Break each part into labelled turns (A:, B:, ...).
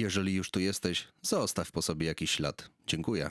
A: Jeżeli już tu jesteś, zostaw po sobie jakiś ślad. Dziękuję.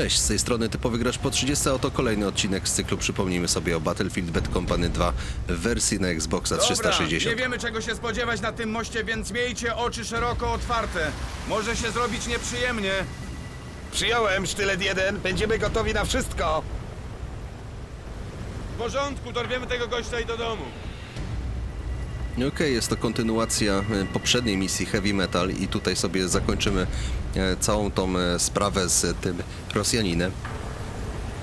A: Cześć, z tej strony Typowy Gracz po 30, a oto kolejny odcinek z cyklu Przypomnijmy sobie o Battlefield Bad Company 2 w wersji na Xboxa
B: Dobra,
A: 360.
B: nie wiemy czego się spodziewać na tym moście, więc miejcie oczy szeroko otwarte. Może się zrobić nieprzyjemnie.
C: Przyjąłem sztylet jeden, będziemy gotowi na wszystko.
B: W porządku, dorwiemy tego gościa i do domu.
A: Okej, jest to kontynuacja e, poprzedniej misji Heavy Metal i tutaj sobie zakończymy e, całą tą e, sprawę z tym Rosjaninem.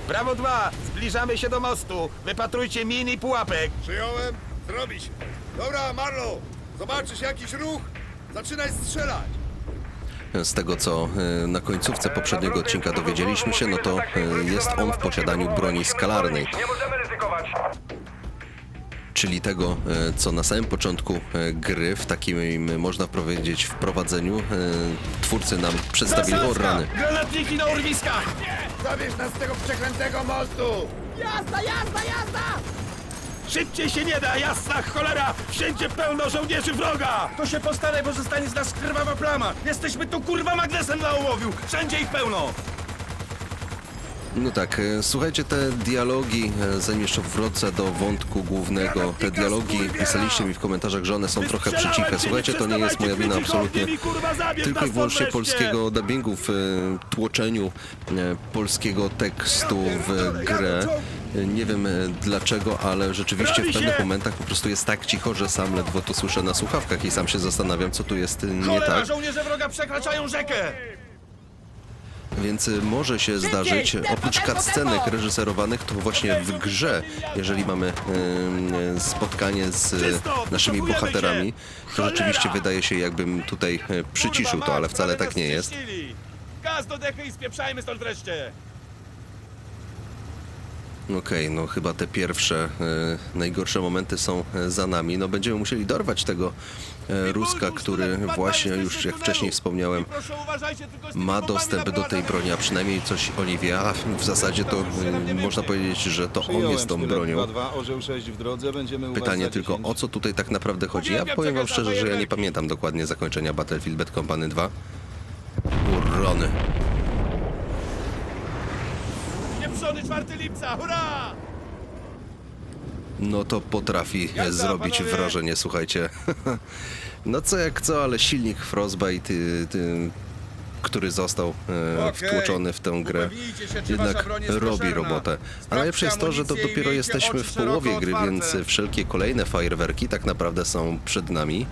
C: Brawo 2, zbliżamy się do mostu. Wypatrujcie min i pułapek.
D: Przyjąłem, zrobić. Dobra, Marlo, zobaczysz jakiś ruch, zaczynaj strzelać.
A: Z tego co na końcówce poprzedniego odcinka dowiedzieliśmy się, no to jest on w posiadaniu broni skalarnej. Czyli tego, e, co na samym początku e, gry, w takim, można powiedzieć, wprowadzeniu, e, twórcy nam przedstawili o rany.
B: Granatniki na urwiskach!
D: Zabierz nas z tego przeklętego mostu.
C: Szybciej się nie da, jasna cholera! Wszędzie pełno żołnierzy wroga!
B: To się postaraj, bo zostanie z nas krwawa plama. Jesteśmy tu kurwa magnesem na ołowiu. Wszędzie ich pełno.
A: No tak, e, słuchajcie, te dialogi, e, zanim jeszcze wrócę do wątku głównego, te dialogi pisaliście mi w komentarzach, że one są trochę przyciche. Słuchajcie, to nie jest moja wina absolutnie. Tylko i wyłącznie polskiego dubbingu w e, tłoczeniu polskiego tekstu w grę. Nie wiem dlaczego, ale rzeczywiście w pewnych momentach po prostu jest tak cicho, że sam ledwo to słyszę na słuchawkach i sam się zastanawiam, co tu jest nie tak.
B: żołnierze wroga przekraczają rzekę.
A: Więc y, może się zdarzyć, oprócz cutscenek reżyserowanych, to właśnie w grze, jeżeli mamy y, spotkanie z
C: Czysto,
A: naszymi bohaterami, to rzeczywiście wydaje się jakbym tutaj y, przyciszył to, ale wcale tak nie jest.
B: Gaz do dechy i spieprzajmy stąd wreszcie.
A: Okej, no chyba te pierwsze, y, najgorsze momenty są y, za nami. No będziemy musieli dorwać tego y, Ruska, który właśnie już jak wcześniej wspomniałem, ma dostęp do tej broni, a przynajmniej coś o niej wie, a w zasadzie to y, można powiedzieć, że to on jest tą bronią.
E: 2 orzeł 6 w drodze, będziemy u was
A: Pytanie tylko,
E: 10.
A: o co tutaj tak naprawdę chodzi? Ja powiem wam szczerze, że ja nie pamiętam dokładnie zakończenia Battlefield Bad Company 2. Urrony.
B: Pieprzony 4 lipca, hurra!
A: No to potrafi
B: Jazda,
A: zrobić
B: panowie!
A: wrażenie, słuchajcie. no co jak co, ale silnik Frostbite, y, y, który został e,
B: Okej.
A: wtłoczony w tę grę,
B: Upewnijcie się, czy wasza
A: jednak
B: broń jest
A: robi
B: koszerna.
A: robotę. A
B: Sprawdźcie
A: najlepsze jest to, że to
B: amunicję i
A: dopiero
B: miejcie
A: jesteśmy
B: oczy
A: w połowie gry,
B: otwarte.
A: więc wszelkie kolejne fajerwerki tak naprawdę są przed nami.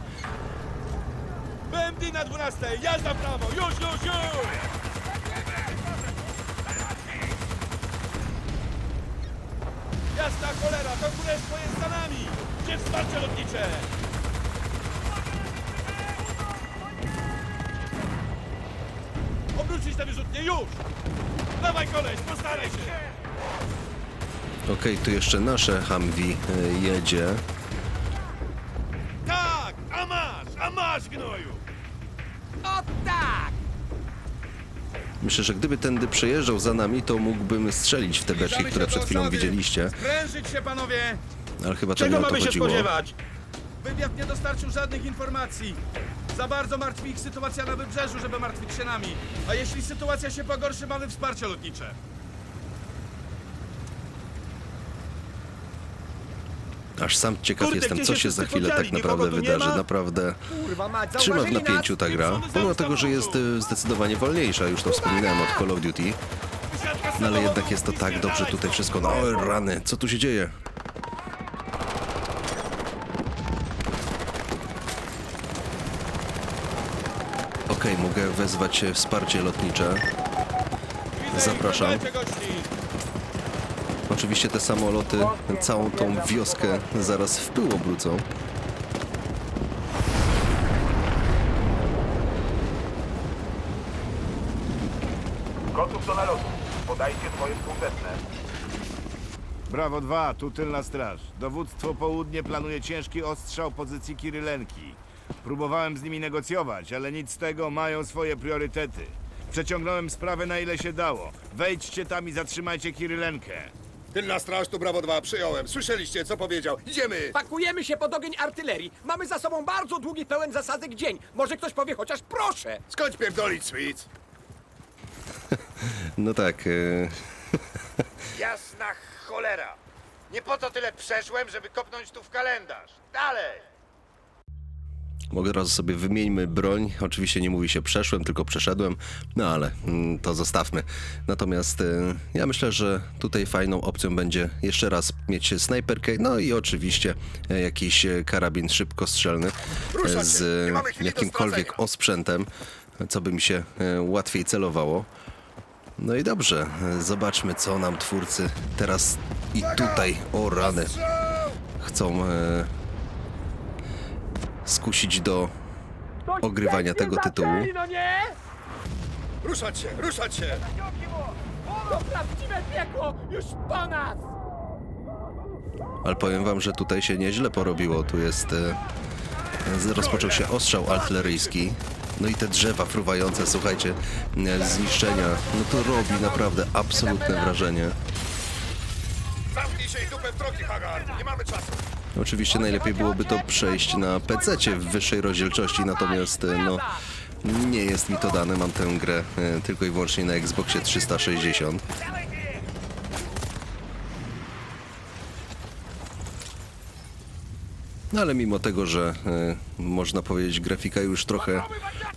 B: BMD na 12, jazda w prawo, już, już, już! Jasna cholera, to królestwo jest za nami! Gdzie wsparcie lotnicze? Obrócić te wyrzutnie, już! Dawaj koleś, postaraj się!
A: Okej, tu jeszcze nasze Humvee e, jedzie.
B: Tak, a masz, a masz gnoju!
A: Myślę, że gdyby tędy przejeżdżał za nami, to mógłbym strzelić w te beczki, które przed chwilą widzieliście,
B: Sprężyć się, panowie!
A: ale chyba to
C: Czego
A: nie o to
C: mamy się
A: chodziło.
C: spodziewać?
B: Wywiad nie dostarczył żadnych informacji. Za bardzo martwi ich sytuacja na wybrzeżu, żeby martwić się nami. A jeśli sytuacja się pogorszy, mamy wsparcie lotnicze.
A: Aż sam ciekaw
C: Kurde,
A: jestem,
C: gdzie
A: co
C: się
A: się za
C: wszyscy
A: chwilę tak
C: podzieli?
A: naprawdę
C: Nikogo tu nie
A: wydarzy.
C: ma?
A: Naprawdę
D: Kurwa mać,
A: trzyma w
D: zauważyli
A: napięciu ta gra, pomimo tego, że jest y, zdecydowanie wolniejsza, już to wspominałem od Call of Duty, no ale jednak jest to tak dobrze tutaj wszystko. No oj, rany, co tu się dzieje? Okej, mogę wezwać e, wsparcie lotnicze. Zapraszam.
B: gości.
A: Oczywiście te samoloty całą tą wioskę zaraz w pył obrócą.
F: Gotów do nalotu. Podajcie swoje współczesne. Brawo 2, tu tylna straż. Dowództwo południe planuje ciężki ostrzał pozycji Kirylenki. Próbowałem z nimi negocjować, ale nic z tego, mają swoje priorytety. Przeciągnąłem sprawę na ile się dało. Wejdźcie tam i zatrzymajcie Kirylenkę.
D: Tylna straż tu Brawo 2, przyjąłem. Słyszeliście, co powiedział? Idziemy!
G: Pakujemy się pod ogień artylerii. Mamy za sobą bardzo długi, pełen zasadzek dzień. Może ktoś powie chociaż proszę.
D: Skończ pierdolić, Sweets!
A: No tak, e,
C: Jasna cholera! Nie po to tyle przeszłem, żeby kopnąć tu w kalendarz. Dalej!
A: Mogę od razu sobie wymieńmy broń. Oczywiście nie mówi się przeszłem, tylko przeszedłem, no ale mm, to zostawmy. Natomiast e, ja myślę, że tutaj fajną opcją będzie jeszcze raz mieć snajperkę, no i oczywiście e, jakiś e, karabin szybkostrzelny e,
D: Ruszać się!
A: z
D: Nie mamy chwili do
A: jakimkolwiek
D: stracenia.
A: osprzętem, co by mi się e, łatwiej celowało. No i dobrze, e, zobaczmy co nam twórcy teraz i tutaj, o rany,
D: Strzał!
A: chcą e, skusić do ogrywania tego tytułu.
G: No nie?
D: Ruszać się, ruszać się!
G: To prawdziwe piekło już po nas!
A: Ale powiem wam, że tutaj się nieźle porobiło. Tu jest. E, z- rozpoczął się ostrzał artyleryjski. No i te drzewa fruwające, słuchajcie, e, zniszczenia. No to robi naprawdę absolutne wrażenie.
D: Zamknij się i dupę w drogi, Hagar! Nie mamy czasu!
A: Oczywiście najlepiej byłoby to przejść na PC w wyższej rozdzielczości, natomiast e, no nie jest mi to dane. Mam tę grę e, tylko i wyłącznie na Xboxie 360. No ale mimo tego, że e, można powiedzieć grafika już trochę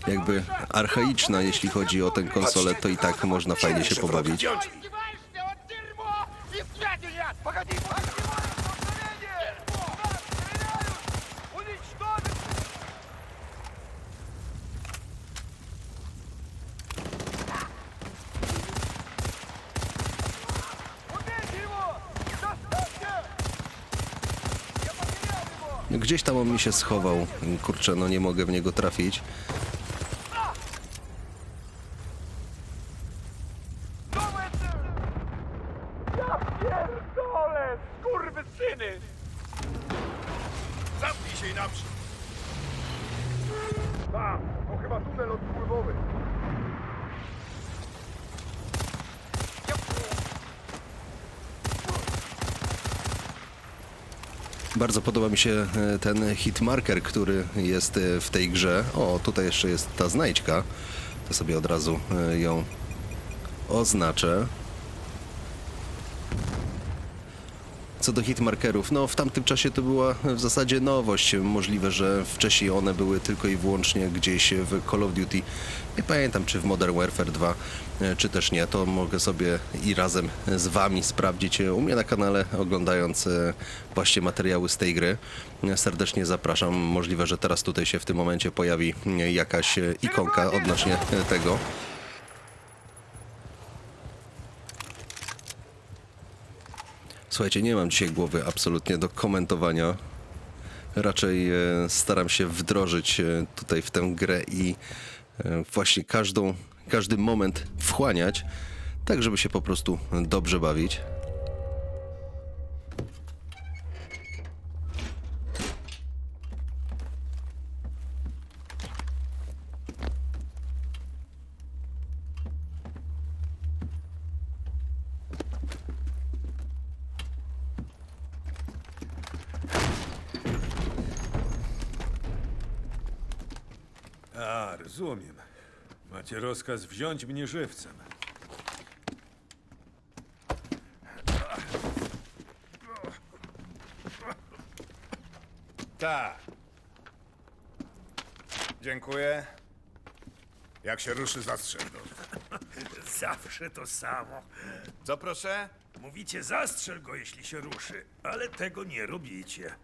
A: jakby archaiczna, jeśli chodzi o tę konsolę, to i tak można fajnie się pobawić. Gdzieś tam on mi się schował. Kurczę, no nie mogę w niego trafić.
G: Pierdolę, skurwysyny!
D: Zamknij się i naprzód! Tam, to chyba tunel odpływowy.
A: Bardzo podoba mi się e, ten hitmarker, który jest e, w tej grze. O, tutaj jeszcze jest ta znajdźka. To sobie od razu e, ją oznaczę. Co do hitmarkerów, no w tamtym czasie to była w zasadzie nowość. Możliwe, że wcześniej one były tylko i wyłącznie gdzieś w Call of Duty. Nie pamiętam, czy w Modern Warfare 2, e, czy też nie. To mogę sobie i razem z Wami sprawdzić e, u mnie na kanale, oglądając e, właśnie materiały z tej gry. Serdecznie zapraszam. Możliwe, że teraz tutaj się w tym momencie pojawi jakaś ikonka odnośnie tego. Słuchajcie, nie mam dzisiaj głowy absolutnie do komentowania. Raczej e, staram się wdrożyć e, tutaj w tę grę i e, właśnie każdą, każdy moment wchłaniać, tak żeby się po prostu dobrze bawić.
H: Rozumiem. Macie rozkaz wziąć mnie żywcem.
F: Tak. Dziękuję.
D: Jak się ruszy, zastrzel go.
H: Zawsze to samo.
F: Co proszę?
H: Mówicie, zastrzel go, jeśli się ruszy, ale tego nie robicie.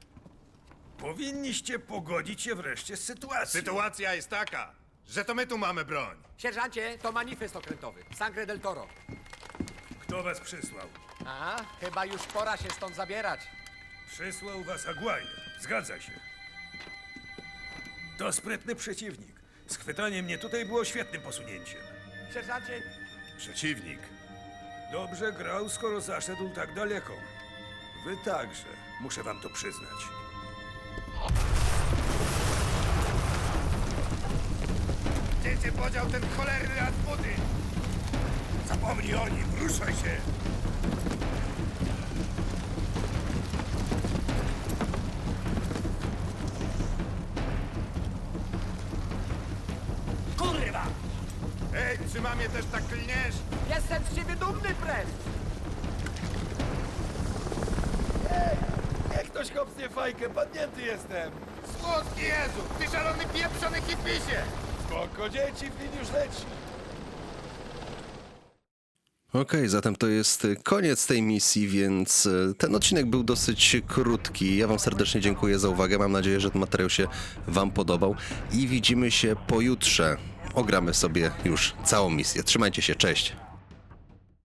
H: Powinniście pogodzić się wreszcie z sytuacją.
F: Sytuacja jest taka, że to my tu mamy broń.
G: Sierżancie, to manifest okrętowy. Sangre del Toro.
H: Kto was przysłał?
G: A, chyba już pora się stąd zabierać.
H: Przysłał was Aguayo. Zgadza się. To sprytny przeciwnik. Schwytanie mnie tutaj było świetnym posunięciem.
G: Sierżancie,
D: Przeciwnik.
H: Dobrze grał, skoro zaszedł tak daleko. Wy także, muszę wam to przyznać.
C: Gdzie cię podział ten cholerny Rasputy?
H: Zapomnij o nim, ruszaj się!
C: Kurwa! Ej, czy mamie też tak klniesz?
G: Jestem z ciebie dumny, Prez!
B: Niech ktoś kopnie fajkę, padnięty jestem.
C: Słodki Jezu, ty szalony pieprzony hipisie!
B: Spoko, dzieci, już leci.
A: Okej, zatem to jest koniec tej misji, więc y, ten odcinek był dosyć krótki. Ja Wam serdecznie dziękuję za uwagę. Mam nadzieję, że ten materiał się Wam podobał i widzimy się pojutrze. Ogramy sobie już całą misję. Trzymajcie się, cześć.